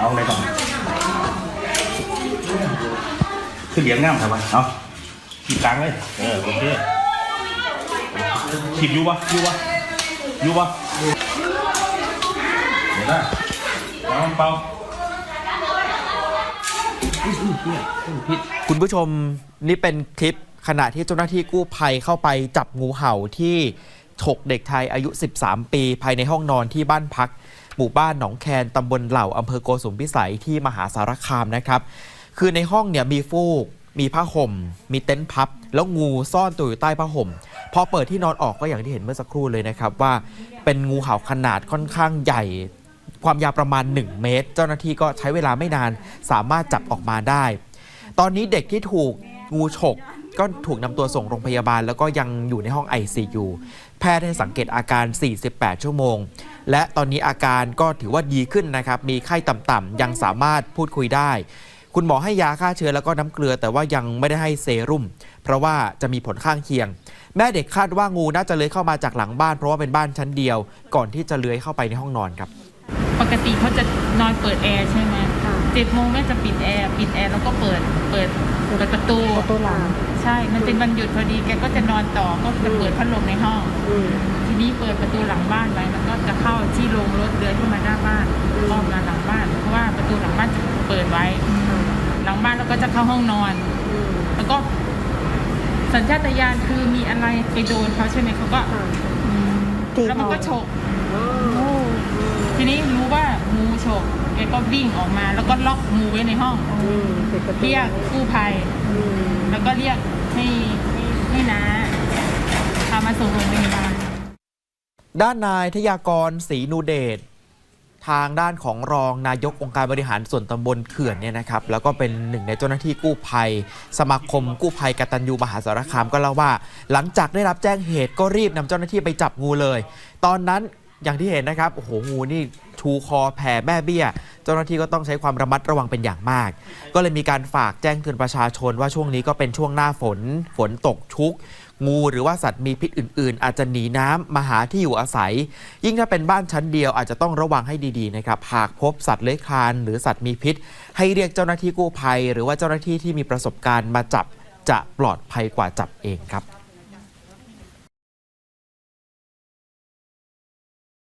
เอาอะไรก่อนคือเลี้ยงง่ามครับวะเอาขีดกลางเลย เออโอเคขีดอยู่ปะอยู่ปะอยู่ปะเดี๋ยวนะเอาเปล่าคุณผู้ชมนี่เป็นคลิปขณะที่เจ้าหน้าที่กู้ภัยเข้าไปจับงูเห่าที่ฉกเด็กไทยอายุ 13 ปี ภายในห้องนอนที่บ้านพัก หมู่บ้านหนองแคนตำบลเหล่าอำเภอโกสุมพิสัยที่มหาสารคามนะครับ คือในห้องเนี่ยมีฟูก มีผ้าห่ม มีเต็นท์พับ แล้วงูซ่อนตัวอยู่ใต้ผ้าห่ม พอเปิดที่นอนออกก็อย่างที่เห็นเมื่อสักครู่เลยนะครับว่าเป็นงูเห่าขนาดค่อนข้างใหญ่ ความยาวประมาณ 1 เมตร เจ้าหน้าที่ก็ใช้เวลาไม่นานสามารถจับออกมาได้ ตอนนี้เด็กที่ถูกงูฉกก็ถูกนำตัวส่งโรงพยาบาล แล้วก็ยังอยู่ในห้อง ICU แพทย์ให้สังเกตอาการ 48 ชั่วโมง และตอนนี้อาการก็ถือว่าดีขึ้นนะครับ มีไข้ต่ำๆยังสามารถพูดคุยได้ คุณหมอให้ยาฆ่าเชื้อแล้วก็น้ำเกลือ แต่ว่ายังไม่ได้ให้เซรุ่ม เพราะว่าจะมีผลข้างเคียง แม่เด็กคาดว่างูน่าจะเลื้อยเข้ามาจากหลังบ้าน เพราะว่าเป็นบ้านชั้นเดียว ก่อนที่จะเลื้อยเข้าไปในห้องนอนครับ ปกติเขาจะนอนเปิดแอร์ใช่ไหม เจ็ดโมงแม่จะปิดแอร์ปิดแอร์แล้วก็เปิดเปิดเปิดประตูประตูหลังใช่ มันเป็นวันหยุดพอดีแกก็จะนอนต่อก็จะเปิดพัดลมในห้องอืมทีนี้เปิดประตูหลังบ้านไว้มันก็จะเข้าที่โรงรถเดือนที่มาหน้าบ้านอืมอ้อมมาหลังบ้าน เพราะว่าประตูหลังบ้านจะเปิดไว้ หลังบ้านแล้วก็จะเข้าห้องนอนอืมแล้วก็ สัญชาตญาณคือมีอะไรไปโดนเขาใช่ไหมเขาก็ค่ะอืมตีแล้วมันก็ฉกอ๋อทีนี้รู้ว่า งูฉกแกก็วิ่งออกมา แล้วก็ล็อกงูไว้ในห้อง อืมปิดประตูเรียกกู้ภัย อืมแล้วก็เรียกให้ให้ให้น้าพามาส่งโรงพยาบาล ด้านนายทยากรศรีนูเดชทางด้านของรองนายกองค์การบริหารส่วนตำบลเขื่อนเนี่ยนะครับแล้วก็เป็นหนึ่งในเจ้าหน้าที่กู้ภัย สมาคมกู้ภัยกตัญญูมหาสารคามก็เล่าว่า หลังจากได้รับแจ้งเหตุก็รีบนำเจ้าหน้าที่ไปจับงูเลย ตอนนั้นอย่างที่เห็นนะครับโอ้โหงูนี่ ชูคอแผ่แม่เบี้ย เจ้าหน้าที่ก็ต้องใช้ความระมัดระวังเป็นอย่างมาก ก็เลยมีการฝากแจ้งเตือนประชาชนว่าช่วงนี้ก็เป็นช่วงหน้าฝน ฝนตกชุก งูหรือว่าสัตว์มีพิษอื่น ๆ อาจจะหนีน้ำมาหาที่อยู่อาศัย ยิ่งถ้าเป็นบ้านชั้นเดียวอาจจะต้องระวังให้ดีๆนะครับหากพบสัตว์เลื้อยคลานหรือสัตว์มีพิษ ให้เรียกเจ้าหน้าที่กู้ภัย หรือว่าเจ้าหน้าที่ที่มีประสบการณ์มาจับจะปลอดภัยกว่าจับเองครับ